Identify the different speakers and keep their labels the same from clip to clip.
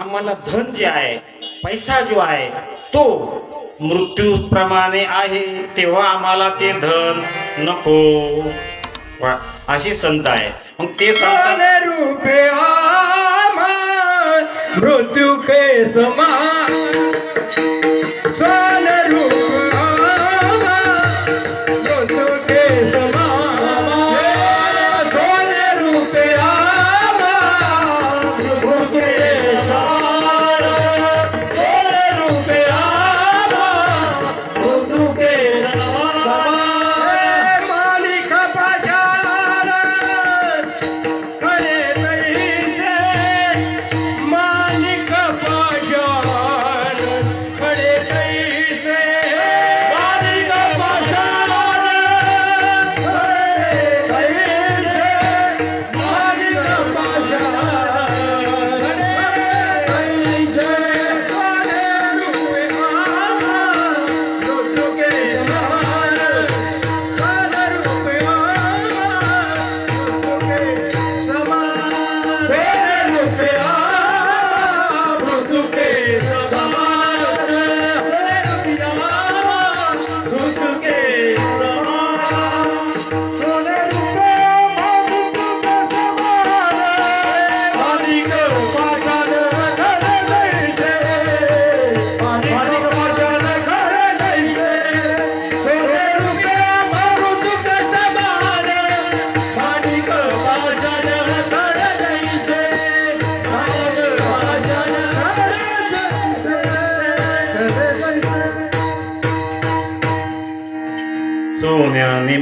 Speaker 1: आम्हाला धन जे आहे पैसा जो आहे तो मृत्यूप्रमाणे आहे. तेव्हा आम्हाला ते धन नको. वा, अशी संत आहे. मग ते संत
Speaker 2: रूपे मृत्यू के समान. मृत्यु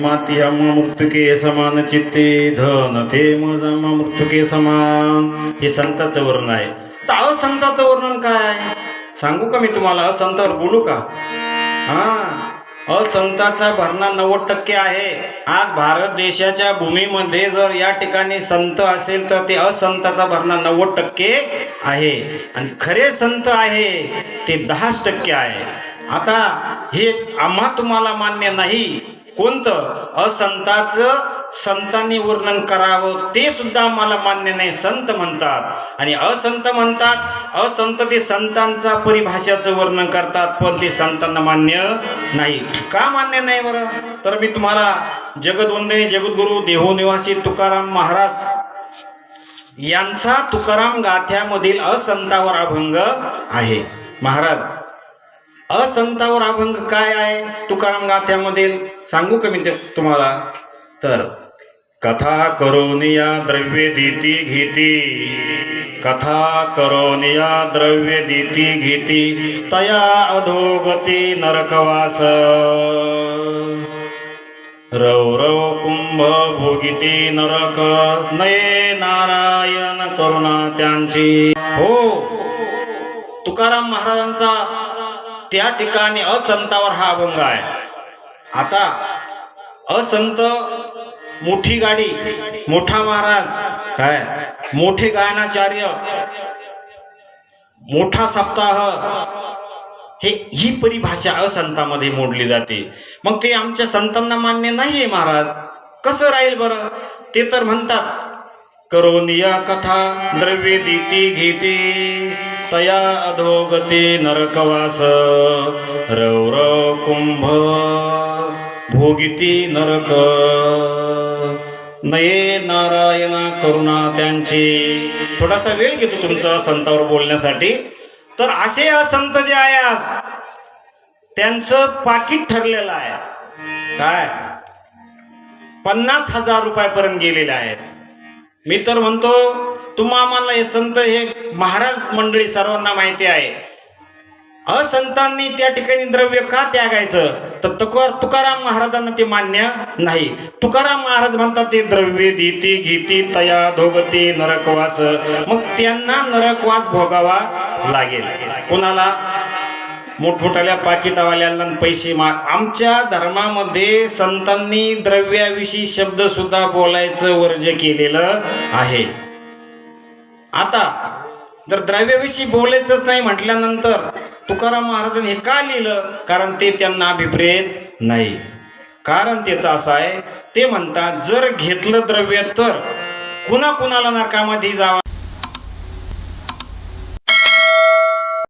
Speaker 1: माती अम्मा मृत्युके समान चित्ते धन ते मज मृत्युके समान. हे संताचं वर्णन आहे. तर असंताचं वर्णन काय सांगू का मी तुम्हाला? असंतावर बोलू का? हा. असंताचा भरणा नव्वद टक्के आहे. आज भारत देशाच्या भूमीमध्ये जर या ठिकाणी संत असेल तर ते असंताचा भरणा नव्वद टक्के आहे. आणि खरे संत आहे ते दहाच टक्के आहे. आता हे आम्हा तुम्हाला मान्य नाही. कोणतं? असंताचं संतांनी वर्णन करावं ते सुद्धा आम्हाला मान्य नाही संत म्हणतात. आणि असंत म्हणतात असंत ते संतांचा परिभाषाचं वर्णन करतात पण ते संतांना मान्य नाही. का मान्य नाही बरं? तर मी तुम्हाला जगदवंदने जगद्गुरु देहोनिवासी तुकाराम महाराज यांचा तुकाराम गाथ्यामधील असंतावर अभंग आहे. महाराज असंतावर अभंग काय आहे? तुकाराम गाथ्यामधील? सांगू का मी ते तुम्हाला? तर कथा करोनिया द्रव्य देती घेती. कथा करोनिया द्रव्य देती घेती. तया अधोगती नरकवास. रौरव कुंभ भोगिती नरक. नये नारायण करुणा त्यांची. हो तुकाराम महाराजांचा त्या ठिकाणी असंतावर हा अभंग आहे. आता असंत मोठी गाडी मोठा महाराज काय? मोठे गायनाचार्य मोठा सप्ताह हे ही परिभाषा असंतामध्ये मोडली जाते. मग ते आमच्या संतांना मान्य नाहीये महाराज. कसं राहील बरं? ते तर म्हणतात करोनिया कथा द्रव्य देते घेते. तया अधोगती नरकवास। रौरव कुंभ भोगिती नरक। नये नारायणा करुणा त्यांची। थोडासा वेळ घेतो तुमचा संतावर बोलण्यासाठी। तर असे असंत जे आहे आज त्यांचं पाकिट ठरलेलं आहे. काय? पन्नास हजार रुपयापर्यंत गेलेले आहेत. मी तर म्हणतो तुम्हा आम्हाला हे संत हे महाराज मंडळी सर्वांना माहिती आहे. असंतांनी त्या ठिकाणी द्रव्य का त्यागायचं? तर तुकार तुकाराम महाराजांना ते मान्य नाही. तुकाराम महाराज म्हणतात ते द्रव्य देती घेती तया धोगती नरकवास मग त्यांना नरकवास भोगावा लागेल. कोणाला? मोठमोठ्याल्या पाकिटावाल्यांना पैसे मा आमच्या धर्मामध्ये संतांनी द्रव्याविषयी शब्द सुद्धा बोलायचं वर्ज केलेलं आहे. आता जर द्रव्याविषयी बोलायचंच नाही म्हटल्यानंतर तुकाराम महाराजांनी हे का लिहिलं? कारण ते त्यांना अभिप्रेत नाही. कारण त्याचं असं आहे ते म्हणतात जर घेतलं द्रव्य तर कुणा कुणाला नरकामध्ये जावा?